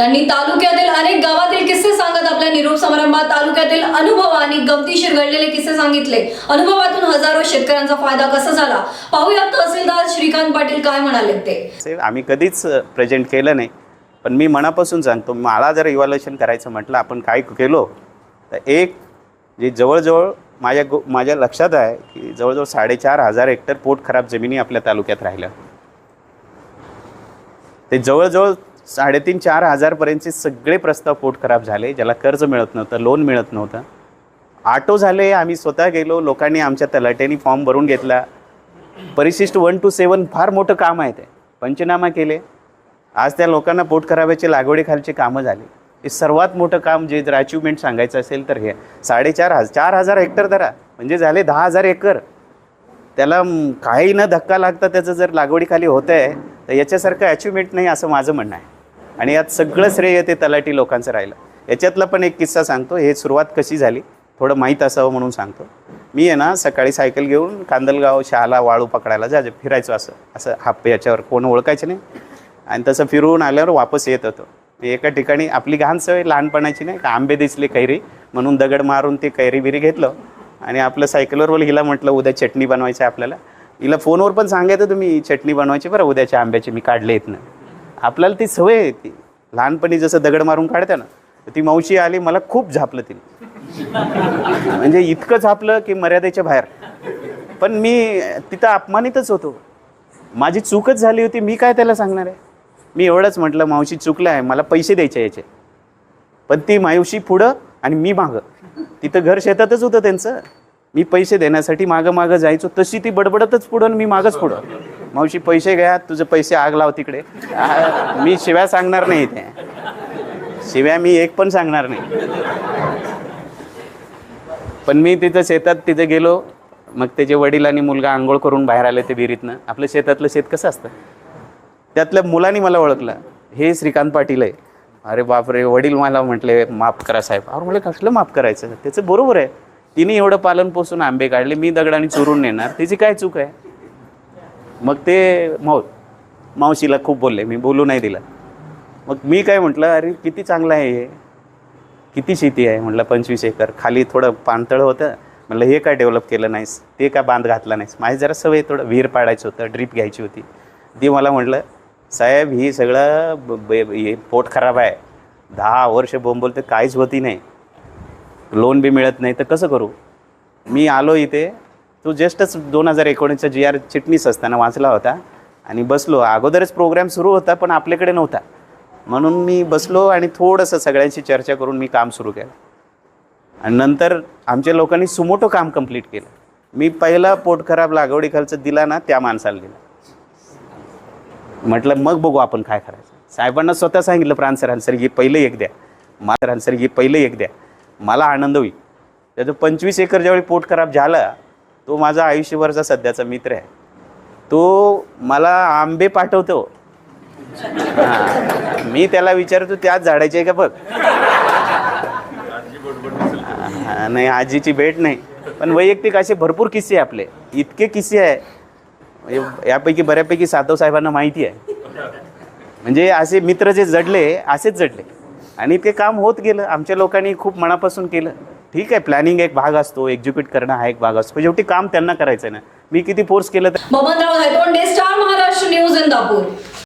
त्यांनी तालुक्यातील अनेक गावातील किस्से सांगत आपल्या निरोप समारंभात तालुक्यातील अनुभव आणि गमतीशीर घडलेले किस्से सांगितले. अनुभवातून हजारो शेतकऱ्यांचा फायदा कसा झाला? पाहूयात तहसीलदार श्रीकांत पाटील काय म्हणाले ते. आम्ही कधीच प्रेझेंट केलं नाही. पण मी मनापासून सांगतो मला जर इव्हॅल्युएशन करायचं म्हटलं आपण काय केलो तर एक जे जवळजवळ माझ्या गो माझ्या लक्षात आहे की जवळजवळ साडेचार हजार हेक्टर पोट खराब जमिनी आपल्या तालुक्यात राहिल्या. ते जवळजवळ साडेतीन चार हजारपर्यंतचे सगळे प्रस्ताव पोट खराब झाले ज्याला कर्ज मिळत नव्हतं लोन मिळत नव्हतं. ऑटो झाले आम्ही स्वतः गेलो लोकांनी आमच्या तलाट्यानी फॉर्म भरून घेतला. परिशिष्ट वन टू सेवन फार मोठं काम आहे ते. पंचनामा केले. आज त्या लोकांना पोट खराब्याचे लागवडीखालचे कामं झाले. हे सर्वात मोठं काम जे जर अचिव्हमेंट सांगायचं असेल तर हे. साडेचार हजार चार हजार हेक्टर धरा म्हणजे झाले दहा हजार एकर. त्याला काही न धक्का लागता त्याचं जर लागवडीखाली होतं आहे तर याच्यासारखं अचिव्हमेंट नाही असं माझं म्हणणं आहे. आणि यात सगळं श्रेय ते तलाठी लोकांचं राहिलं. याच्यातला पण एक किस्सा सांगतो हे सुरुवात कशी झाली थोडं माहीत असावं म्हणून सांगतो. मी आहे ना सकाळी सायकल घेऊन कांदलगाव शहाला वाळू पकडायला जा फिरायचो असं असं हाप याच्यावर कोण ओळखायचं नाही. आणि तसं फिरून आल्यावर वापस येत होतो. एका ठिकाणी आपली घाण सवय लहानपणाची नाही का आंबे दिसले कैरी म्हणून दगड मारून ते कैरी बिरी घेतलं. आणि आपलं सायकलवर बोल हिला म्हटलं उद्या चटणी बनवायची आहे आपल्याला. हिला फोनवर पण सांगायचं तुम्ही चटणी बनवायची बरं उद्याच्या आंब्याची मी काढले येत नाही आपल्याला ती सवय आहे ती. लहानपणी जसं दगड मारून काढते ना तर ती मावशी आली मला खूप झापलं तिने. म्हणजे इतकं झापलं की मर्यादेच्या बाहेर. पण मी तिथं अपमानितच होतो. माझी चूकच झाली होती मी काय त्याला सांगणार आहे? मी एवढंच म्हटलं मावशी चुकलं आहे मला पैसे द्यायचे याचे. पण ती मावशी पुढं आणि मी मागं. तिथं घर शेतातच होतं त्यांचं. मी पैसे देण्यासाठी मागं मागं जायचो तशी ती बडबडतच पुढं आणि मी मागंच पुढं. मावशी पैसे घ्या तुझे पैसे आग लाव तिकडे. मी शिव्या सांगणार नाही ते शिव्या मी एक पण सांगणार नाही. पण मी तिथं शेतात तिथे गेलो मग त्याचे वडील आणि मुलगा आंघोळ करून बाहेर आले ते विहिरीतनं. आपलं शेतातलं शेत कसं असतं? त्यातल्या मुलांनी मला ओळखलं. हे श्रीकांत पाटील आहे. अरे बापरे वडील मला म्हटले माफ करा साहेब. अरे म्हटलं कसलं माफ करायचं? त्याचं बरोबर आहे. तिने एवढं पालन पोसून आंबे काढले मी दगडाने चुरून नेणार. त्याची काय चूक आहे? मग ते माऊ मावशीला खूप बोलले. मी बोलू नाही दिलं. मग मी काय म्हटलं अरे किती चांगलं आहे हे. किती शेती आहे? म्हटलं पंचवीस एकर. खाली थोडं पाणतळ होतं. म्हटलं हे काय डेव्हलप केलं नाहीस? ते काय बांध घातला नाहीस? माझी जरा सवय थोडं विहीर पाडायचं होतं ड्रीप घ्यायची होती. ती मला म्हटलं साहेब ही सगळं ब- हे पोट खराब आहे. दहा वर्ष बोंबल तर काहीच होती नाही. लोन बी मिळत नाही तर कसं करू? मी आलो इथे तो जस्टच दोन हजार एकोणीसचा जी आर चिटणीस असताना वाचला होता आणि बसलो. अगोदरच प्रोग्राम सुरू होता पण आपल्याकडे नव्हता. म्हणून मी बसलो आणि थोडंसं सगळ्यांशी चर्चा करून मी काम सुरू केलं. आणि नंतर आमच्या लोकांनी सुमोटो काम कंप्लीट केलं. मी पहिला पोट खराब लागवडीखालचं दिला ना त्या माणसाला दिला. म्हटलं मग बघू आपण काय करायचं. साहेबांना स्वतः सांगितलं प्राण सर हे पहिलं एक द्या. माथरान सर हे पहिलं एक द्या. मला आनंद होईल. त्याचं पंचवीस एकर ज्यावेळी पोट खराब झाला तो माझा आयुष्यभरचा सध्याचा मित्र आहे. तो मला आंबे पाठवतो. हां. मी त्याला विचारतो त्याच झाडायचे आहे का बघ? नाही आजीची भेट नाही. पण वैयक्तिक असे भरपूर किस्से आहे आपले. इतके किस्से आहे. यापैकी बऱ्यापैकी साधव साहेबांना माहिती आहे. म्हणजे असे मित्र जे जडले असेच जडले. आणि ते काम होत गेलं. आमच्या लोकांनी खूप मनापासून केलं. ठीक आहे प्लॅनिंग एक भाग असतो एक्झिक्यूट करणं हा एक भाग असतो. शेवटी काम त्यांना करायचं आहे ना. मी किती फोर्स केलं तर महाराष्ट्र न्यूज इंदापूर.